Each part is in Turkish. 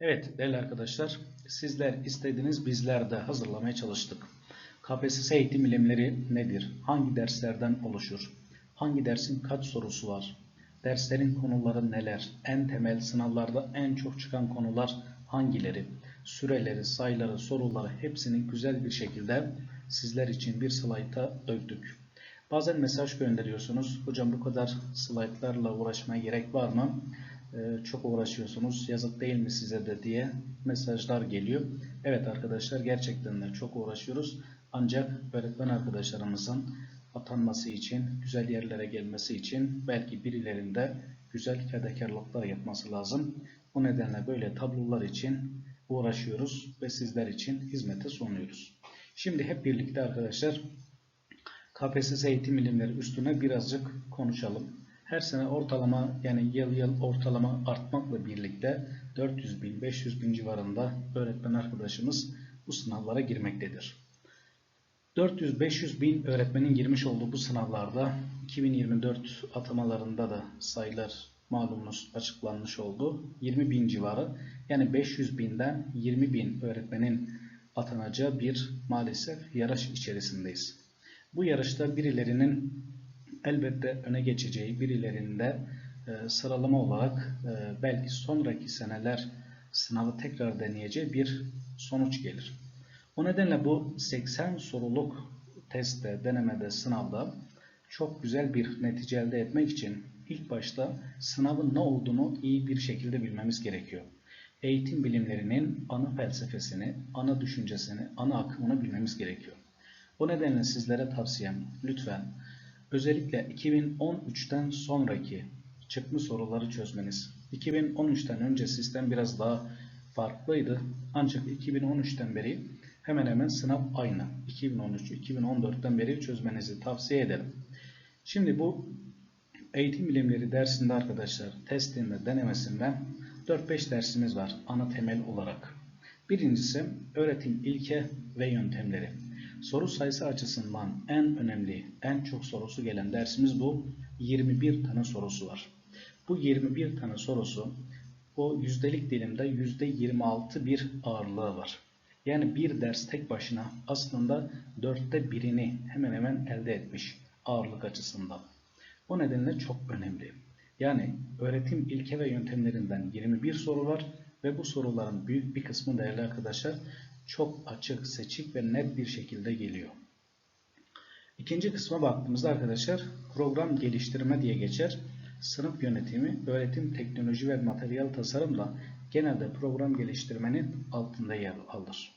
Evet değerli arkadaşlar sizler istediğiniz bizler de hazırlamaya çalıştık. KPSS eğitim bilimleri nedir? Hangi derslerden oluşur? Hangi dersin kaç sorusu var? Derslerin konuları neler? En temel sınavlarda en çok çıkan konular hangileri? Süreleri, sayıları, soruları hepsini güzel bir şekilde sizler için bir slayta döktük. Bazen mesaj gönderiyorsunuz. Hocam bu kadar slaytlarla uğraşmaya gerek var mı? Ee, çok uğraşıyorsunuz. Yazık değil mi size de diye mesajlar geliyor. Evet arkadaşlar gerçekten de çok uğraşıyoruz. Ancak öğretmen arkadaşlarımızın atanması için, güzel yerlere gelmesi için belki birilerinde güzel fedakarlıklar yapması lazım. Bu nedenle böyle tablolar için uğraşıyoruz ve sizler için hizmete sunuyoruz. Şimdi hep birlikte arkadaşlar KPSS eğitim bilimleri üstüne birazcık konuşalım. Her sene ortalama yani yıl yıl ortalama artmakla birlikte 400 bin 500 bin civarında öğretmen arkadaşımız bu sınavlara girmektedir. 400-500 bin öğretmenin girmiş olduğu bu sınavlarda 2024 atamalarında da sayılar malumunuz açıklanmış oldu. 20 bin civarı yani 500 binden 20 bin öğretmenin atanacağı bir maalesef yarış içerisindeyiz. Bu yarışta birilerinin elbette öne geçeceği, birilerinde e, sıralama olarak e, belki sonraki seneler sınavı tekrar deneyeceği bir sonuç gelir. O nedenle bu 80 soruluk testte, denemede, sınavda çok güzel bir netice elde etmek için ilk başta sınavın ne olduğunu iyi bir şekilde bilmemiz gerekiyor. Eğitim bilimlerinin ana felsefesini, ana düşüncesini, ana akımını bilmemiz gerekiyor. O nedenle sizlere tavsiyem lütfen özellikle 2013'ten sonraki çıkmış soruları çözmeniz. 2013'ten önce sistem biraz daha farklıydı. Ancak 2013'ten beri hemen hemen sınav aynı. 2013-2014'ten beri çözmenizi tavsiye ederim. Şimdi bu eğitim bilimleri dersinde arkadaşlar testinde denemesinde 4-5 dersimiz var ana temel olarak. Birincisi öğretim ilke ve yöntemleri. Soru sayısı açısından en önemli, en çok sorusu gelen dersimiz bu. 21 tane sorusu var. Bu 21 tane sorusu o yüzdelik dilimde %26 bir ağırlığı var. Yani bir ders tek başına aslında dörtte birini hemen hemen elde etmiş ağırlık açısından. O nedenle çok önemli. Yani öğretim ilke ve yöntemlerinden 21 soru var ve bu soruların büyük bir kısmı değerli arkadaşlar çok açık, seçik ve net bir şekilde geliyor. İkinci kısma baktığımızda arkadaşlar program geliştirme diye geçer. Sınıf yönetimi, öğretim teknoloji ve materyal tasarımla genelde program geliştirmenin altında yer alır.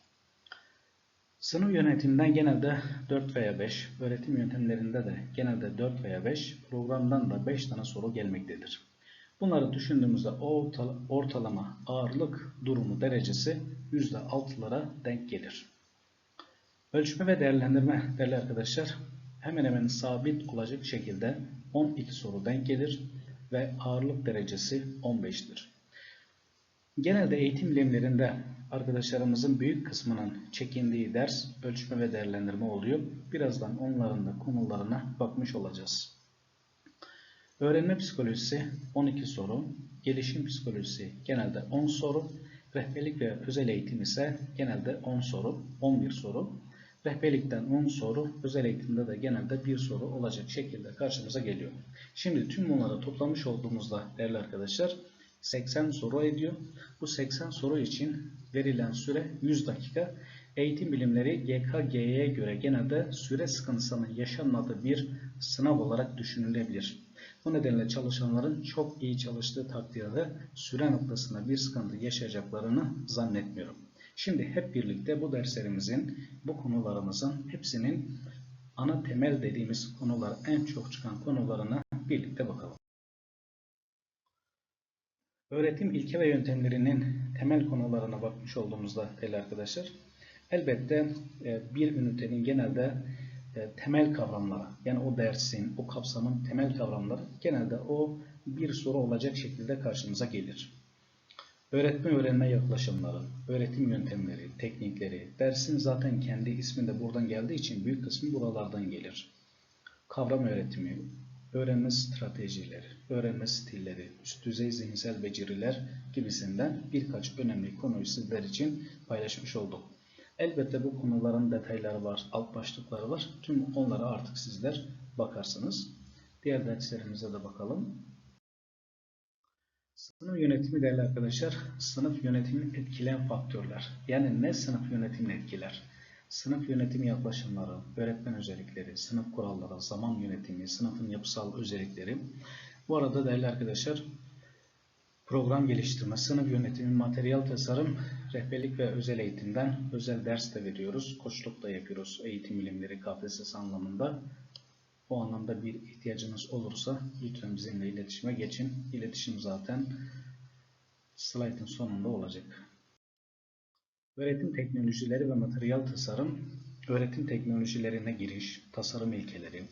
Sınıf yönetiminden genelde 4 veya 5, öğretim yöntemlerinde de genelde 4 veya 5, programdan da 5 tane soru gelmektedir. Bunları düşündüğümüzde ortalama ağırlık durumu derecesi %6'lara denk gelir. Ölçme ve değerlendirme değerli arkadaşlar hemen hemen sabit olacak şekilde 12 soru denk gelir ve ağırlık derecesi 15'tir. Genelde eğitim bilimlerinde arkadaşlarımızın büyük kısmının çekindiği ders ölçme ve değerlendirme oluyor. Birazdan onların da konularına bakmış olacağız. Öğrenme psikolojisi 12 soru, gelişim psikolojisi genelde 10 soru, rehberlik ve özel eğitim ise genelde 10 soru, 11 soru. Rehberlikten 10 soru, özel eğitimde de genelde 1 soru olacak şekilde karşımıza geliyor. Şimdi tüm bunları toplamış olduğumuzda değerli arkadaşlar 80 soru ediyor. Bu 80 soru için verilen süre 100 dakika. Eğitim bilimleri YKG'ye göre genelde süre sıkıntısının yaşanmadığı bir sınav olarak düşünülebilir. Bu nedenle çalışanların çok iyi çalıştığı takdirde süre noktasında bir sıkıntı yaşayacaklarını zannetmiyorum. Şimdi hep birlikte bu derslerimizin, bu konularımızın hepsinin ana temel dediğimiz konular, en çok çıkan konularına birlikte bakalım. Öğretim ilke ve yöntemlerinin temel konularına bakmış olduğumuzda değerli arkadaşlar, elbette e, bir ünitenin genelde e, temel kavramları, yani o dersin, o kapsamın temel kavramları genelde o bir soru olacak şekilde karşımıza gelir. Öğretme öğrenme yaklaşımları, öğretim yöntemleri, teknikleri, dersin zaten kendi ismi de buradan geldiği için büyük kısmı buralardan gelir. Kavram öğretimi, öğrenme stratejileri, öğrenme stilleri, üst düzey zihinsel beceriler gibisinden birkaç önemli konuyu sizler için paylaşmış olduk. Elbette bu konuların detayları var, alt başlıkları var. Tüm onlara artık sizler bakarsınız. Diğer derslerimize de bakalım. Sınıf yönetimi değerli arkadaşlar, sınıf yönetimini etkileyen faktörler. Yani ne sınıf yönetimini etkiler? Sınıf yönetimi yaklaşımları, öğretmen özellikleri, sınıf kuralları, zaman yönetimi, sınıfın yapısal özellikleri. Bu arada değerli arkadaşlar, program geliştirme, sınıf yönetimi, materyal tasarım, rehberlik ve özel eğitimden özel ders de veriyoruz. Koçluk da yapıyoruz eğitim bilimleri KPSS anlamında. O anlamda bir ihtiyacınız olursa lütfen bizimle iletişime geçin. İletişim zaten slaytın sonunda olacak. Öğretim teknolojileri ve materyal tasarım, öğretim teknolojilerine giriş, tasarım ilkeleri,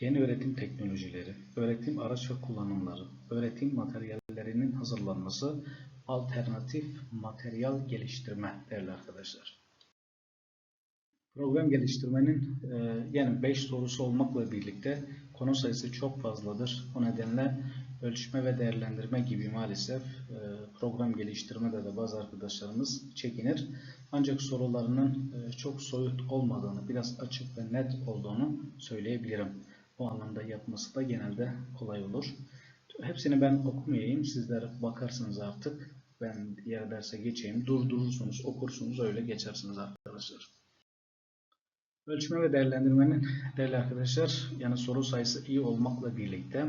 yeni öğretim teknolojileri, öğretim araç ve kullanımları, öğretim materyallerinin hazırlanması, alternatif materyal geliştirme değerli arkadaşlar. Program geliştirmenin e, yani 5 sorusu olmakla birlikte konu sayısı çok fazladır. O nedenle ölçme ve değerlendirme gibi maalesef e, program geliştirmede de bazı arkadaşlarımız çekinir. Ancak sorularının e, çok soyut olmadığını, biraz açık ve net olduğunu söyleyebilirim. Bu anlamda yapması da genelde kolay olur. Hepsini ben okumayayım. Sizler bakarsınız artık. Ben diğer derse geçeyim. Durdurursunuz, okursunuz, öyle geçersiniz arkadaşlar. Ölçme ve değerlendirmenin değerli arkadaşlar yani soru sayısı iyi olmakla birlikte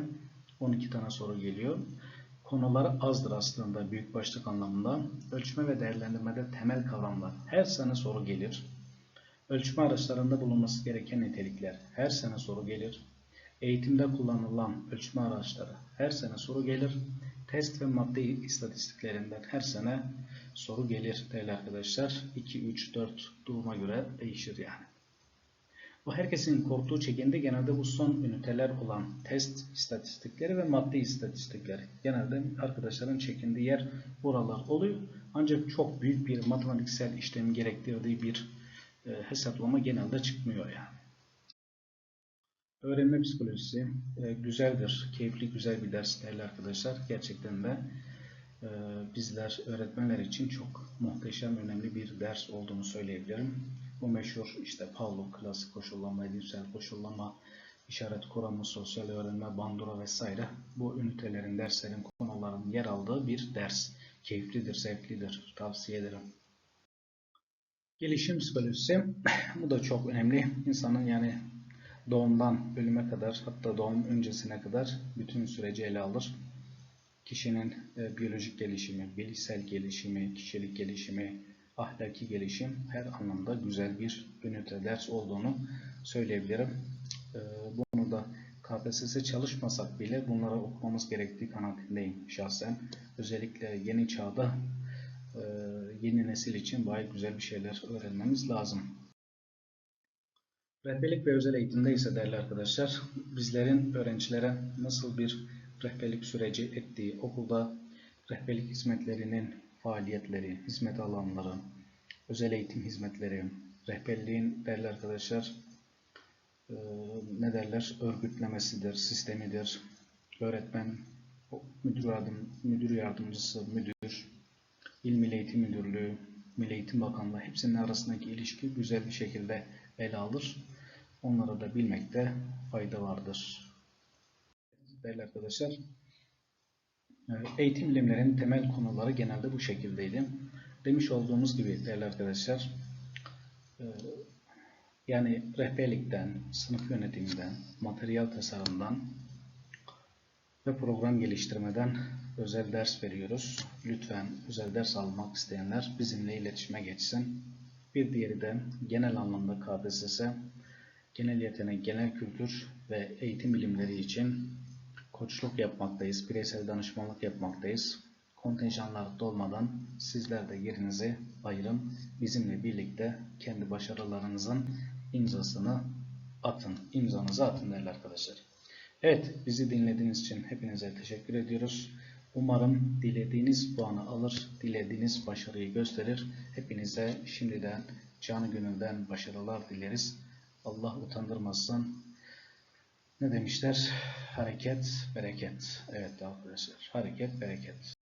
12 tane soru geliyor. Konuları azdır aslında büyük başlık anlamında. Ölçme ve değerlendirmede temel kavramlar. Her sene soru gelir. Ölçme araçlarında bulunması gereken nitelikler. Her sene soru gelir. Eğitimde kullanılan ölçme araçları. Her sene soru gelir. Test ve madde istatistiklerinden her sene soru gelir değerli arkadaşlar. 2, 3, 4 duruma göre değişir yani. Bu herkesin korktuğu çekinde genelde bu son üniteler olan test istatistikleri ve madde istatistikleri. Genelde arkadaşların çekindiği yer buralar oluyor. Ancak çok büyük bir matematiksel işlem gerektirdiği bir e, hesaplama genelde çıkmıyor yani. Öğrenme psikolojisi e, güzeldir, keyifli güzel bir ders değerli arkadaşlar. Gerçekten de e, bizler öğretmenler için çok muhteşem önemli bir ders olduğunu söyleyebilirim. Bu meşhur işte Pavlov klasik koşullama, edimsel koşullama, işaret kuramı, sosyal öğrenme, bandura vesaire bu ünitelerin, derslerin, konuların yer aldığı bir ders. Keyiflidir, zevklidir. Tavsiye ederim. Gelişim psikolojisi bu da çok önemli. İnsanın yani doğumdan ölüme kadar hatta doğum öncesine kadar bütün süreci ele alır. Kişinin e, biyolojik gelişimi, bilişsel gelişimi, kişilik gelişimi, ahlaki gelişim her anlamda güzel bir ünite ders olduğunu söyleyebilirim. Ee, bunu da KPSS çalışmasak bile bunlara okumamız gerektiği kanaatindeyim şahsen. Özellikle yeni çağda e, yeni nesil için gayet güzel bir şeyler öğrenmemiz lazım. Rehberlik ve özel eğitimde ise değerli arkadaşlar bizlerin öğrencilere nasıl bir rehberlik süreci ettiği, okulda rehberlik hizmetlerinin faaliyetleri, hizmet alanları, özel eğitim hizmetleri, rehberliğin değerli arkadaşlar e, ne derler örgütlemesidir, sistemidir. Öğretmen, müdür, yardım, müdür yardımcısı, müdür, İl Milli Eğitim Müdürlüğü, Milli Eğitim Bakanlığı hepsinin arasındaki ilişki güzel bir şekilde ele alır. Onları da bilmekte fayda vardır. Değerli arkadaşlar, eğitim bilimlerinin temel konuları genelde bu şekildeydi. Demiş olduğumuz gibi değerli arkadaşlar, e, yani rehberlikten, sınıf yönetiminden, materyal tasarımdan ve program geliştirmeden özel ders veriyoruz. Lütfen özel ders almak isteyenler bizimle iletişime geçsin. Bir diğeri de genel anlamda KPSS, genel yetenek, genel kültür ve eğitim bilimleri için koçluk yapmaktayız, bireysel danışmanlık yapmaktayız. Kontenjanlar dolmadan sizler de yerinizi ayırın. Bizimle birlikte kendi başarılarınızın imzasını atın. İmzanızı atın değerli arkadaşlar. Evet, bizi dinlediğiniz için hepinize teşekkür ediyoruz. Umarım dilediğiniz puanı alır, dilediğiniz başarıyı gösterir. Hepinize şimdiden canı gönülden başarılar dileriz. Allah utandırmasın. Ne demişler? Hareket, bereket. Evet arkadaşlar. Hareket, bereket.